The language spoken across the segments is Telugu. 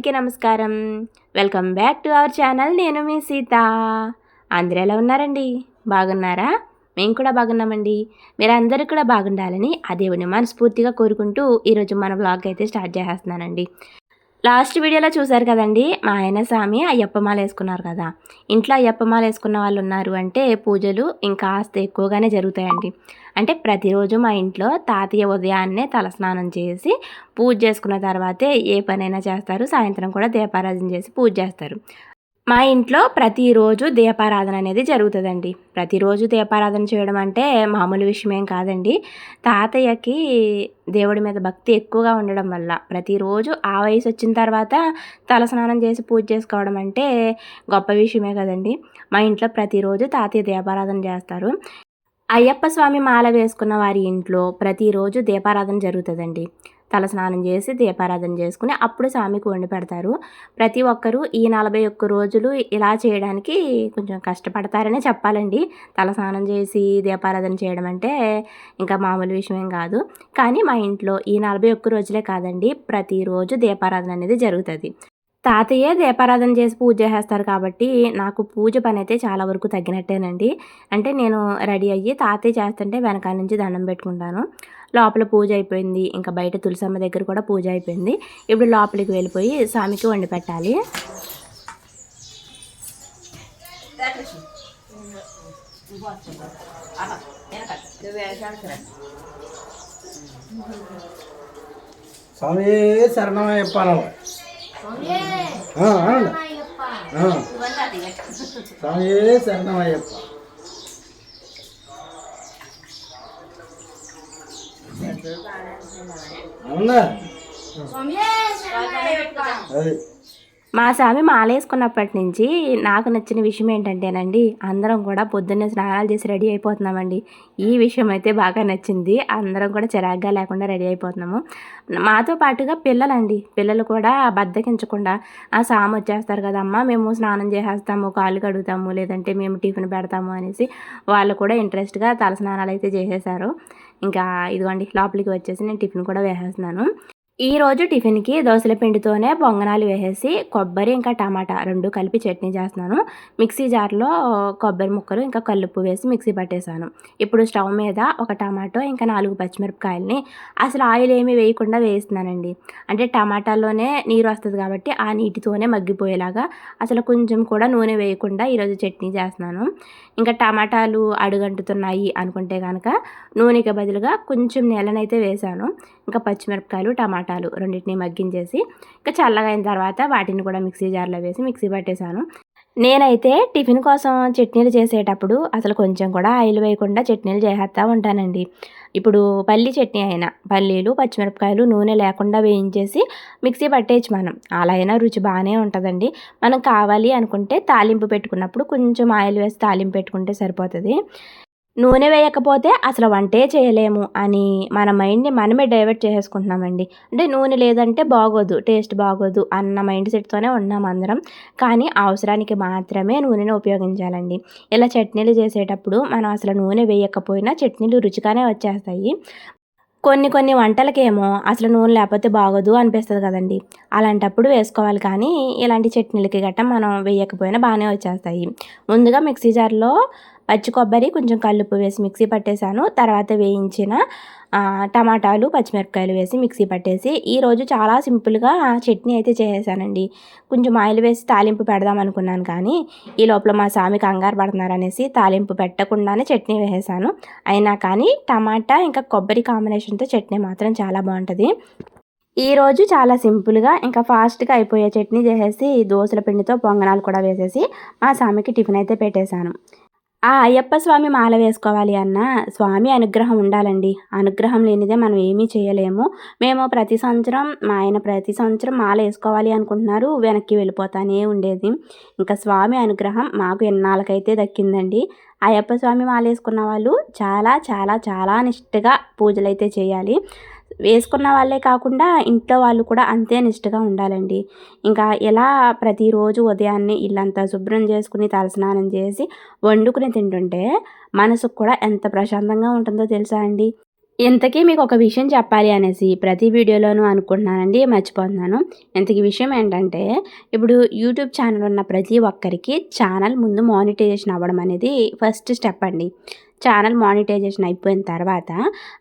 అందరికీ నమస్కారం. Welcome back to our channel నేను మీ సీత. అందరూ ఎలా ఉన్నారండి? బాగున్నారా? మేము కూడా బాగున్నామండి. మీరు కూడా బాగుండాలని ఆ దేవుని మనస్ఫూర్తిగా కోరుకుంటూ ఈరోజు మన బ్లాగ్ అయితే స్టార్ట్ చేసేస్తున్నానండి లాస్ట్ వీడియోలో చూశారు కదండి మా ఆయన స్వామి అయ్యప్పమాల వేసుకున్నారు కదా. ఇంట్లో అయ్యప్పమాల వేసుకున్న వాళ్ళు ఉన్నారు అంటే పూజలు ఇంకా కాస్త ఎక్కువగానే జరుగుతాయండి. అంటే ప్రతిరోజు మా ఇంట్లో తాతయ్య ఉదయాన్నే తలస్నానం చేసి పూజ చేసుకున్న తర్వాతే ఏ పనైనా చేస్తారు సాయంత్రం కూడా దీపారాధన చేసి పూజ చేస్తారు. మా ఇంట్లో ప్రతిరోజు దీపారాధన అనేది జరుగుతుందండి. ప్రతిరోజు దీపారాధన చేయడం అంటే మామూలు విషయమేం కాదండి. తాతయ్యకి దేవుడి మీద భక్తి ఎక్కువగా ఉండడం వల్ల ప్రతిరోజు ఆ వయసు వచ్చిన తర్వాత తలస్నానం చేసి పూజ చేసుకోవడం అంటే గొప్ప విషయమే కదండి. మా ఇంట్లో ప్రతిరోజు తాతయ్య దీపారాధన చేస్తారు. అయ్యప్ప స్వామి మాల వేసుకున్న వారి ఇంట్లో ప్రతిరోజు దీపారాధన జరుగుతుందండి. తల స్నానం చేసి దీపారాధన చేసుకుని అప్పుడు స్వామికి వండి పెడతారు. ప్రతి ఒక్కరూ ఈ నలభై ఒక్క రోజులు ఇలా చేయడానికి కొంచెం కష్టపడతారనే చెప్పాలండి. తల స్నానం చేసి దీపారాధన చేయడం అంటే ఇంకా మామూలు విషయం కాదు. కానీ మా ఇంట్లో ఈ నలభై ఒక్క రోజులే కాదండి ప్రతిరోజు దీపారాధన అనేది జరుగుతుంది. తాతయ్యే దీపారాధన చేసి పూజ చేసేస్తారు కాబట్టి నాకు పూజ పని అయితే చాలా వరకు తగ్గినట్టేనండి. అంటే నేను రెడీ అయ్యి తాతయ్య చేస్తుంటే వెనకాల నుంచి దండం పెట్టుకుంటాను. లోపల పూజ అయిపోయింది. ఇంకా బయట తులసమ్మ దగ్గర కూడా పూజ అయిపోయింది. ఇప్పుడు లోపలికి వెళ్ళిపోయి స్వామికి వండి పెట్టాలి. స్వామి శరణమయ్యప్ప. స్వామి శరణమయ్యప్ప అవునా అది మా స్వామి మాలేసుకున్నప్పటి నుంచి నాకు నచ్చిన విషయం ఏంటంటేనండి అందరం కూడా పొద్దున్నే స్నానాలు చేసి రెడీ అయిపోతున్నామండి. ఈ విషయం అయితే బాగా నచ్చింది. అందరం కూడా చిరాగ్గా లేకుండా రెడీ అయిపోతున్నాము. మాతో పాటుగా పిల్లలండి పిల్లలు కూడా బద్దకించకుండా ఆ సాము వచ్చేస్తారు కదమ్మా మేము స్నానం చేసేస్తాము కాళ్ళు కడుగుతాము లేదంటే మేము టిఫిన్ పెడతాము అనేసి వాళ్ళు కూడా ఇంట్రెస్ట్గా తల స్నానాలు అయితే చేసేసారు. ఇంకా ఇదిగోండి లోపలికి వచ్చేసి నేను టిఫిన్ కూడా వేసేస్తున్నాను. ఈరోజు టిఫిన్కి దోసల పిండితోనే బొంగనాలు వేసేసి కొబ్బరి ఇంకా టమాటా రెండు కలిపి చట్నీ చేస్తున్నాను. మిక్సీ జార్లో కొబ్బరి ముక్కలు ఇంకా కల్లుప్పు వేసి మిక్సీ పట్టేశాను. ఇప్పుడు స్టవ్ మీద ఒక టమాటో ఇంకా నాలుగు పచ్చిమిరపకాయలని అసలు ఆయిల్ ఏమీ వేయకుండా వేస్తున్నానండి. అంటే టమాటాలోనే నీరు వస్తుంది కాబట్టి ఆ నీటితోనే మగ్గిపోయేలాగా అసలు కొంచెం కూడా నూనె వేయకుండా ఈరోజు చట్నీ చేస్తున్నాను. ఇంకా టమాటాలు అడుగంటుతున్నాయి అనుకుంటే కనుక నూనెకి బదులుగా కొంచెం నెలనైతే వేశాను. ఇంకా పచ్చిమిరపకాయలు టమాటా టమాటాలు రెండింటిని మగ్గించేసి ఇంకా చల్లగా అయిన తర్వాత వాటిని కూడా మిక్సీ జార్లో వేసి మిక్సీ పట్టేశాను. నేనైతే టిఫిన్ కోసం చట్నీలు చేసేటప్పుడు అసలు కొంచెం కూడా ఆయిల్ వేయకుండా చట్నీలు చేసేస్తూ ఉంటానండి. ఇప్పుడు పల్లి చట్నీ అయినా పల్లీలు పచ్చిమిరపకాయలు నూనె లేకుండా వేయించేసి మిక్సీ పట్టేయచ్చు మనం. అలా అయినా రుచి బాగానే ఉంటుందండి. మనం కావాలి అనుకుంటే తాలింపు పెట్టుకున్నప్పుడు కొంచెం ఆయిల్ వేసి తాలింపు పెట్టుకుంటే సరిపోతుంది. నూనె వేయకపోతే అసలు వంటే చేయలేము అని మన మైండ్ని మనమే డైవర్ట్ చేసేసుకుంటున్నామండి. అంటే నూనె లేదంటే బాగోదు టేస్ట్ బాగోదు అన్న మైండ్ సెట్తోనే ఉన్నాం అందరం. కానీ అవసరానికి మాత్రమే నూనెను ఉపయోగించాలండి. ఇలా చట్నీలు చేసేటప్పుడు మనం అసలు నూనె వేయకపోయినా చట్నీలు రుచిగానే వచ్చేస్తాయి. కొన్ని కొన్ని వంటలకేమో అసలు నూనె లేకపోతే బాగోదు అనిపిస్తుంది కదండి. అలాంటప్పుడు వేసుకోవాలి కానీ ఇలాంటి చట్నీలకి గట్ట మనం వేయకపోయినా బాగానే వచ్చేస్తాయి. ముందుగా మిక్సీ జార్లో పచ్చి కొబ్బరి కొంచెం కల్లుపు వేసి మిక్సీ పట్టేశాను. తర్వాత వేయించిన టమాటాలు పచ్చిమిరపకాయలు వేసి మిక్సీ పట్టేసి ఈరోజు చాలా సింపుల్గా చట్నీ అయితే చేసేసానండి. కొంచెం ఆయిల్ వేసి తాలింపు పెడదాం అనుకున్నాను కానీ ఈ లోపల మా స్వామి కంగారు పడుతున్నారనేసి తాలింపు పెట్టకుండానే చట్నీ వేసేసాను. అయినా కానీ టమాటా ఇంకా కొబ్బరి కాంబినేషన్తో చట్నీ మాత్రం చాలా బాగుంటుంది. ఈరోజు చాలా సింపుల్గా ఇంకా ఫాస్ట్గా అయిపోయే చట్నీ చేసేసి దోశల పిండితో పొంగనాలు కూడా వేసేసి మా స్వామికి టిఫిన్ అయితే పెట్టేశాను. ఆ అయ్యప్ప స్వామి మాల వేసుకోవాలి అన్న. స్వామి అనుగ్రహం ఉండాలండి. అనుగ్రహం లేనిదే మనం ఏమీ చేయలేము. మేము ప్రతి సంవత్సరం మా ఆయన ప్రతి సంవత్సరం మాల వేసుకోవాలి అనుకుంటున్నారు. వెనక్కి వెళ్ళిపోతానే ఉండేది. ఇంకా స్వామి అనుగ్రహం మాకు ఎన్నాళ్ళకైతే దక్కిందండి. అయ్యప్ప స్వామి మాల వేసుకున్న వాళ్ళు చాలా చాలా చాలా నిష్ఠగా పూజలు అయితే చేయాలి. వేసుకున్న వాళ్ళే కాకుండా ఇంట్లో వాళ్ళు కూడా అంతే నిష్ఠగా ఉండాలండి. ఇంకా ఎలా ప్రతిరోజు ఉదయాన్నే ఇల్లంతా శుభ్రం చేసుకుని తలస్నానం చేసి వండుకుని తింటుంటే మనసుకు కూడా ఎంత ప్రశాంతంగా ఉంటుందో తెలుసా అండి? ఇంతకీ మీకు ఒక విషయం చెప్పాలి అనేసి ప్రతి వీడియోలోనూ అనుకుంటున్నానండి మర్చిపోతున్నాను. ఇంతకీ విషయం ఏంటంటే ఇప్పుడు యూట్యూబ్ ఛానల్ ఉన్న ప్రతి ఒక్కరికి ఛానల్ ముందు మానిటైజేషన్ అవ్వడం అనేది ఫస్ట్ స్టెప్ అండి. ఛానల్ మానిటైజేషన్ అయిపోయిన తర్వాత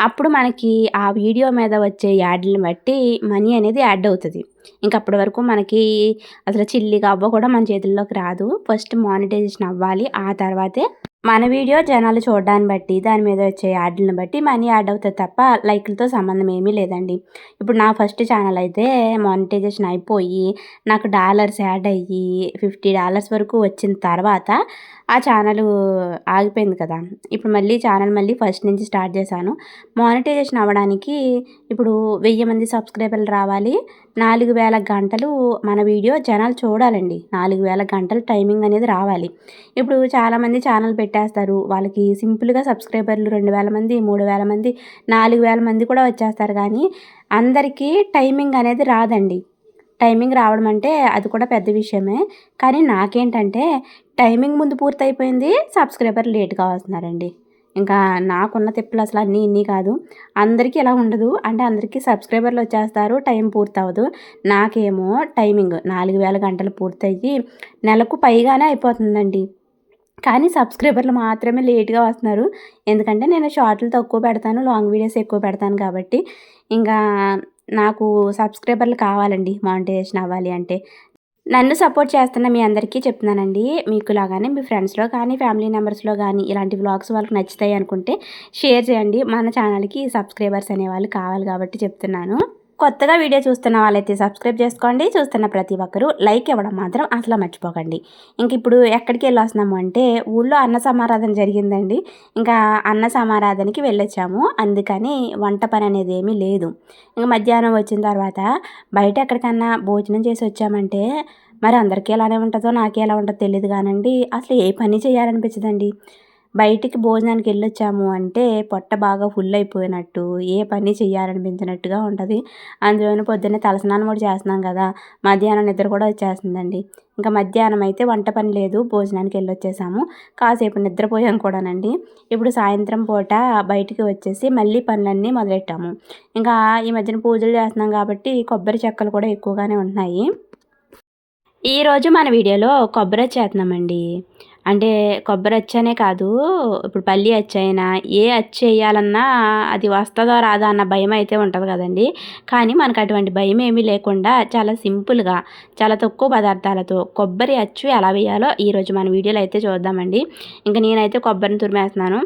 అప్పుడు మనకి ఆ వీడియో మీద వచ్చే యాడ్లను బట్టి మనీ అనేది యాడ్ అవుతుంది. ఇంక అప్పటి వరకు మనకి అసలు చిల్లిగా అవ్వ కూడా మన చేతుల్లోకి రాదు. ఫస్ట్ మానిటైజేషన్ అవ్వాలి. ఆ తర్వాతే మన వీడియో జనాలు చూడడాన్ని బట్టి దాని మీద వచ్చే యాడ్లను బట్టి మనీ యాడ్ అవుతుంది తప్ప లైక్లతో సంబంధం ఏమీ లేదండి. ఇప్పుడు నా ఫస్ట్ ఛానల్ అయితే మానిటైజేషన్ అయిపోయి నాకు డాలర్స్ యాడ్ అయ్యి ఫిఫ్టీ డాలర్స్ వరకు వచ్చిన తర్వాత ఆ ఛానల్ ఆగిపోయింది కదా. ఇప్పుడు మళ్ళీ ఛానల్ మళ్ళీ ఫస్ట్ నుంచి స్టార్ట్ చేశాను. మానిటైజేషన్ అవ్వడానికి ఇప్పుడు వెయ్యి మంది సబ్స్క్రైబర్లు రావాలి. నాలుగు వేల గంటలు మన వీడియో జనాలు చూడాలండి. నాలుగు వేల గంటలు టైమింగ్ అనేది రావాలి. ఇప్పుడు చాలామంది ఛానల్ పెట్టేస్తారు. వాళ్ళకి సింపుల్గా సబ్స్క్రైబర్లు రెండు వేల మంది మూడు వేల మంది నాలుగు వేల మంది కూడా వచ్చేస్తారు. కానీ అందరికీ టైమింగ్ అనేది రాదండి. టైమింగ్ రావడం అంటే అది కూడా పెద్ద విషయమే. కానీ నాకేంటంటే టైమింగ్ ముందు పూర్తయిపోయింది సబ్స్క్రైబర్ లేట్గా వస్తున్నారండి. ఇంకా నాకున్న తిప్పులు అసలు అన్నీ ఇన్ని కాదు. అందరికీ ఇలా ఉండదు. అంటే అందరికీ సబ్స్క్రైబర్లు వచ్చేస్తారు టైం పూర్తవదు నాకేమో టైమింగ్ నాలుగు వేల గంటలు పూర్తయ్యి నెలకు పైగానే అయిపోతుందండి. కానీ సబ్స్క్రైబర్లు మాత్రమే లేట్గా వస్తున్నారు. ఎందుకంటే నేను షార్ట్లు తక్కువ పెడతాను లాంగ్ వీడియోస్ ఎక్కువ పెడతాను కాబట్టి. ఇంకా నాకు సబ్స్క్రైబర్లు కావాలండి మానిటైజేషన్ అవ్వాలి అంటే. నన్ను సపోర్ట్ చేస్తున్న మీ అందరికీ చెప్తున్నానండి. మీకు లాగానే మీ ఫ్రెండ్స్లో కానీ ఫ్యామిలీ మెంబర్స్లో కానీ ఇలాంటి వ్లాగ్స్ వాళ్ళకి నచ్చుతాయి అనుకుంటే షేర్ చేయండి. మన ఛానల్కి సబ్స్క్రైబర్స్ అనేవాళ్ళు కావాలి కాబట్టి చెప్తున్నాను. కొత్తగా వీడియో చూస్తున్న వాళ్ళైతే సబ్స్క్రైబ్ చేసుకోండి. చూస్తున్న ప్రతి ఒక్కరూ లైక్ ఇవ్వడం మాత్రం అసలు మర్చిపోకండి. ఇంక ఇప్పుడు ఎక్కడికి వెళ్ళొస్తున్నాము అంటే ఊళ్ళో అన్న సమారాధన జరిగిందండి. ఇంకా అన్న సమారాధనకి వెళ్ళొచ్చాము. అందుకని వంట పని అనేది ఏమీ లేదు. ఇంకా మధ్యాహ్నం వచ్చిన తర్వాత బయట ఎక్కడికన్నా భోజనం చేసి వచ్చామంటే మరి అందరికీ ఎలానే ఉంటుందో నాకే ఎలా ఉంటుందో తెలియదు కానండి. అసలు ఏ పని చేయాలనిపించదండి. బయటికి భోజనానికి వెళ్ళొచ్చాము అంటే పొట్ట బాగా ఫుల్ అయిపోయినట్టు ఏ పని చేయాలనిపించినట్టుగా ఉంటుంది. అందులోనూ పొద్దున్నే తలస్నానం కూడా చేస్తున్నాం కదా మధ్యాహ్నం నిద్ర కూడా వచ్చేస్తుందండి. ఇంకా మధ్యాహ్నం అయితే వంట పని లేదు భోజనానికి వెళ్ళొచ్చేసాము. కాసేపు నిద్రపోయాం కూడానండి. ఇప్పుడు సాయంత్రం పూట బయటికి వచ్చేసి మళ్ళీ పనులన్నీ మొదలెట్టాము. ఇంకా ఈ మధ్యన పూజలు చేస్తున్నాం కాబట్టి కొబ్బరి చెక్కలు కూడా ఎక్కువగానే ఉంటున్నాయి. ఈరోజు మన వీడియోలో కొబ్బరి చేస్తున్నామండి అంటే కొబ్బరి అచ్చనే కాదు ఇప్పుడు పల్లి అచ్చైనా అయినా ఏ అచ్చు వేయాలన్నా అది వస్తుందో రాదా అన్న భయం అయితే ఉంటుంది కదండి. కానీ మనకు అటువంటి భయం ఏమీ లేకుండా చాలా సింపుల్గా చాలా తక్కువ పదార్థాలతో కొబ్బరి అచ్చు ఎలా వేయాలో ఈరోజు మన వీడియోలో అయితే చూద్దామండి. ఇంకా నేనైతే కొబ్బరిని తురిమేస్తున్నాను.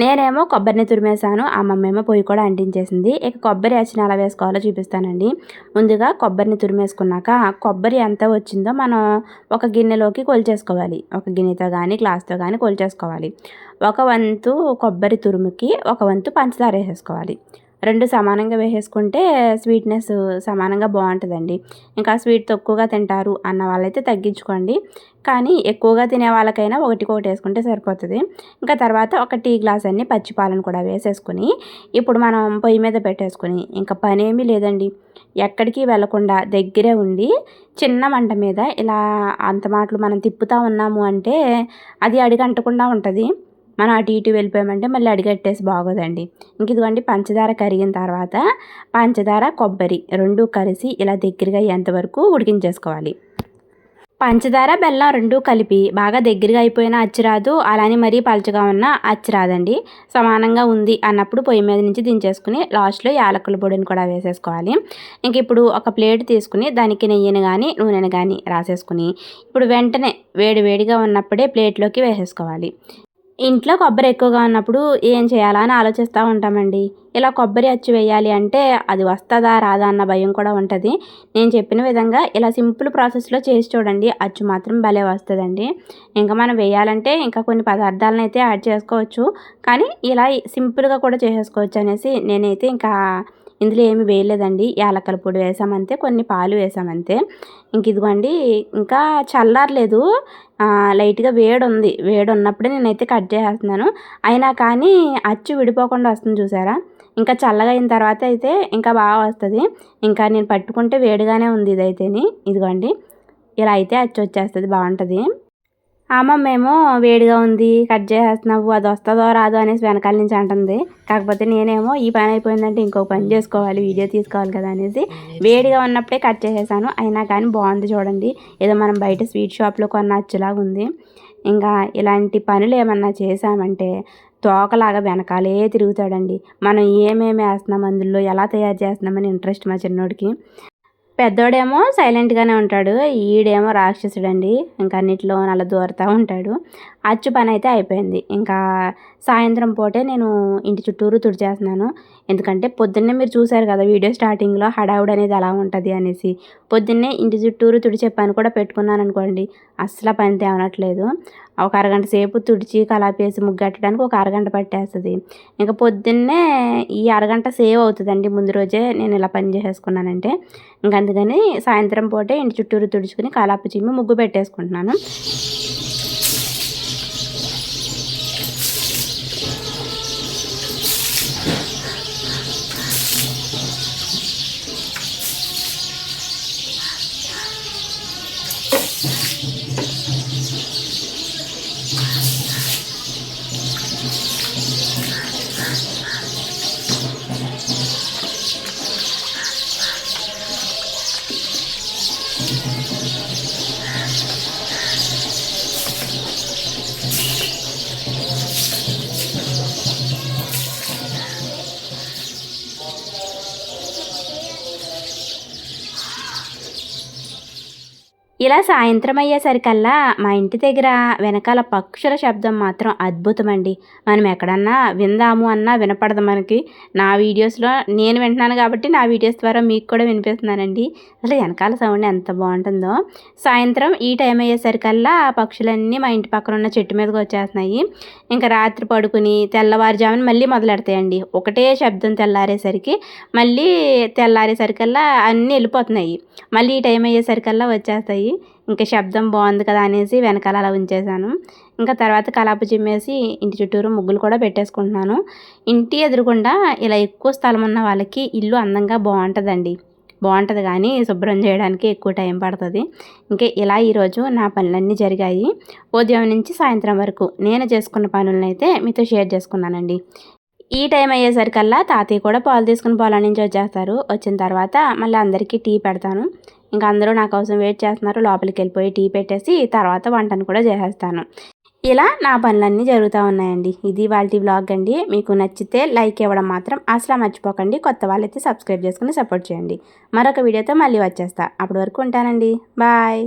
నేనేమో కొబ్బరిని తురిమేశాను అమ్మమ్మేమో పొయ్యి కూడా అంటించేసింది. ఇక కొబ్బరి అచ్చిన ఎలా వేసుకోవాలో చూపిస్తానండి. ముందుగా కొబ్బరిని తురిమేసుకున్నాక కొబ్బరి ఎంత వచ్చిందో మనం ఒక గిన్నెలోకి కొలిచేసుకోవాలి. ఒక గిన్నెతో కానీ గ్లాస్తో కానీ కొలిచేసుకోవాలి. ఒక వంతు కొబ్బరి తురుముకి ఒక వంతు పంచదార వేసేసుకోవాలి. రెండు సమానంగా వేసేసుకుంటే స్వీట్నెస్ సమానంగా బాగుంటుందండి. ఇంకా స్వీట్ తక్కువగా తింటారు అన్న వాళ్ళైతే తగ్గించుకోండి. కానీ ఎక్కువగా తినే వాళ్ళకైనా ఒకటి ఒకటి వేసుకుంటే సరిపోతుంది. ఇంకా తర్వాత ఒక టీ గ్లాస్ అన్ని పచ్చిపాలను కూడా వేసేసుకుని ఇప్పుడు మనం పొయ్యి మీద పెట్టేసుకుని ఇంకా పని ఏమీ లేదండి. ఎక్కడికి వెళ్ళకుండా దగ్గరే ఉండి చిన్న మంట మీద ఇలా అంత మాటలు మనం తిప్పుతూ ఉన్నాము అంటే అది అడిగంటకుండా ఉంటుంది. మనం అటు ఇటు వెళ్ళిపోయామంటే మళ్ళీ అడిగట్టేసి బాగోదండి. ఇంక ఇదిగోండి పంచదార కరిగిన తర్వాత పంచదార కొబ్బరి రెండు కలిసి ఇలా దగ్గరగా ఎంతవరకు ఉడికించేసుకోవాలి. పంచదార బెల్లం రెండు కలిపి బాగా దగ్గరగా అయిపోయిన అచ్చిరాదు అలానే మరీ పలచగా ఉన్న అచ్చిరాదండి సమానంగా ఉంది అన్నప్పుడు పొయ్యి మీద నుంచి దించేసుకుని లాస్ట్లో యాలకుల పొడిని కూడా వేసేసుకోవాలి. ఇంక ఇప్పుడు ఒక ప్లేట్ తీసుకుని దానికి నెయ్యిని కానీ నూనెను కానీ రాసేసుకుని ఇప్పుడు వెంటనే వేడి వేడిగా ఉన్నప్పుడే ప్లేట్లోకి వేసేసుకోవాలి. ఇంట్లో కొబ్బరి ఎక్కువగా ఉన్నప్పుడు ఏం చేయాలా అని ఆలోచిస్తూ ఉంటామండి. ఇలా కొబ్బరి అచ్చు వేయాలి అంటే అది వస్తుందా రాదా అన్న భయం కూడా ఉంటుంది. నేను చెప్పిన విధంగా ఇలా సింపుల్ ప్రాసెస్లో చేసి చూడండి అచ్చు మాత్రం భలే వస్తుందండి. ఇంకా మనం వేయాలంటే ఇంకా కొన్ని పదార్థాలను అయితే యాడ్ చేసుకోవచ్చు. కానీ ఇలా సింపుల్గా కూడా చేసేసుకోవచ్చు అనేసి నేనైతే ఇంకా ఇందులో ఏమి వేయలేదండి. యాలక్కల పొడి వేసామంతే కొన్ని పాలు వేసామంతే. ఇంక ఇదిగోండి ఇంకా చల్లారలేదు. లైట్గా వేడి ఉంది వేడి ఉన్నప్పుడే నేనైతే కట్ చేసేస్తున్నాను. అయినా కానీ అచ్చు విడిపోకుండా వస్తుంది చూసారా? ఇంకా చల్లగా అయిన తర్వాత అయితే ఇంకా బాగా వస్తుంది. ఇంకా నేను పట్టుకుంటే వేడిగానే ఉంది ఇదైతేని. ఇదిగోండి ఇలా అయితే అచ్చి వచ్చేస్తుంది బాగుంటుంది. అమ్మమ్మ మేము వేడిగా ఉంది కట్ చేసేస్తున్నావు అది వస్తుందో రాదో అనేసి వెనకాల నుంచి అంటుంది. కాకపోతే నేనేమో ఈ పని అయిపోయిందంటే ఇంకో పని చేసుకోవాలి వీడియో తీసుకోవాలి కదా అనేసి వేడిగా ఉన్నప్పుడే కట్ చేసేసాను. అయినా కానీ బాగుంది చూడండి. ఏదో మనం బయట స్వీట్ షాప్లో కొన్న అచ్చులాగా ఉంది. ఇంకా ఇలాంటి పనులు ఏమన్నా చేసామంటే తోకలాగా వెనకాలే తిరుగుతాడండి. మనం ఏమేమి వేస్తున్నాం అందులో ఎలా తయారు చేస్తున్నామని ఇంట్రెస్ట్ మా చిన్నోడికి. పెద్దోడేమో సైలెంట్గానే ఉంటాడు ఈడేమో రాక్షసుడండి ఇంకా అన్నిట్లో నల్ల దూరతా ఉంటాడు. అచ్చు పని అయితే అయిపోయింది. ఇంకా సాయంత్రం పూటే నేను ఇంటి చుట్టూరు తుడిచేస్తున్నాను. ఎందుకంటే పొద్దున్నే మీరు చూసారు కదా వీడియో స్టార్టింగ్లో హడావుడు అనేది ఎలా ఉంటుంది అనేసి. పొద్దున్నే ఇంటి చుట్టూరు తుడిచే పని కూడా పెట్టుకున్నాను అనుకోండి అస్సలు పని తేవనట్లేదు ఒక అరగంట సేపు తుడిచి కలాపేసి ముగ్గట్టడానికి ఒక అరగంట పట్టేస్తుంది. ఇంకా పొద్దున్నే ఈ అరగంట సేవ్ అవుతుందండి. ముందు రోజే నేను ఇలా పని చేసేసుకున్నానంటే ఇంక అందుకని సాయంత్రం పూటే ఇంటి చుట్టూరు తుడుచుకుని కలాప చిమ్మి ముగ్గు పెట్టేసుకుంటున్నాను. ఇలా సాయంత్రం అయ్యేసరికల్లా మా ఇంటి దగ్గర వెనకాల పక్షుల శబ్దం మాత్రం అద్భుతమండి. మనం ఎక్కడన్నా విందాము అన్నా వినపడదు మనకి. నా వీడియోస్లో నేను వింటున్నాను కాబట్టి నా వీడియోస్ ద్వారా మీకు కూడా వినిపిస్తున్నానండి. అసలు వెనకాల సౌండ్ ఎంత బాగుంటుందో. సాయంత్రం ఈ టైం అయ్యేసరికల్లా ఆ పక్షులన్నీ మా ఇంటి పక్కన ఉన్న చెట్టు మీదకి వచ్చేస్తున్నాయి. ఇంకా రాత్రి పడుకుని తెల్లవారుజామున మళ్ళీ మొదలెడతాయండి. ఒకటే శబ్దం తెల్లారేసరికి మళ్ళీ తెల్లారేసరికల్లా అన్నీ వెళ్ళిపోతున్నాయి. మళ్ళీ ఈ టైం అయ్యేసరికల్లా వచ్చేస్తాయి. ఇంకా శబ్దం బాగుంది కదా అనేసి వెనకాల అలా ఉంచేసాను ఇంకా తర్వాత కలాపు చిమ్మేసి ఇంటి చుట్టూరు ముగ్గులు కూడా పెట్టేసుకుంటున్నాను. ఇంటి ఎదురుగుండా ఇలా ఎక్కువ స్థలం ఉన్న వాళ్ళకి ఇల్లు అందంగా బాగుంటుందండి. బాగుంటుంది కానీ శుభ్రం చేయడానికి ఎక్కువ టైం పడుతుంది. ఇంకా ఇలా ఈరోజు నా పనులన్నీ జరిగాయి. ఉదయం నుంచి సాయంత్రం వరకు నేను చేసుకున్న పనులను అయితే మీతో షేర్ చేసుకున్నానండి. ఈ టైం అయ్యేసరికల్లా తాతయ్య కూడా పాలు తీసుకుని పొలం నుంచి వచ్చేస్తారు. వచ్చిన తర్వాత మళ్ళీ అందరికీ టీ పెడతాను. ఇంకా అందరూ నా కోసం వెయిట్ చేస్తున్నారు. లోపలికి వెళ్ళిపోయి టీ పెట్టేసి తర్వాత వంటను కూడా చేసేస్తాను. ఇలా నా పనులన్నీ జరుగుతూ ఉన్నాయండి. ఇది వాళ్ళ వ్లాగ్ అండి. మీకు నచ్చితే లైక్ ఇవ్వడం మాత్రం అసలు మర్చిపోకండి. కొత్త వాళ్ళైతే సబ్స్క్రైబ్ చేసుకుని సపోర్ట్ చేయండి. మరొక వీడియోతో మళ్ళీ వచ్చేస్తా. అప్పటి వరకు ఉంటానండి. బాయ్.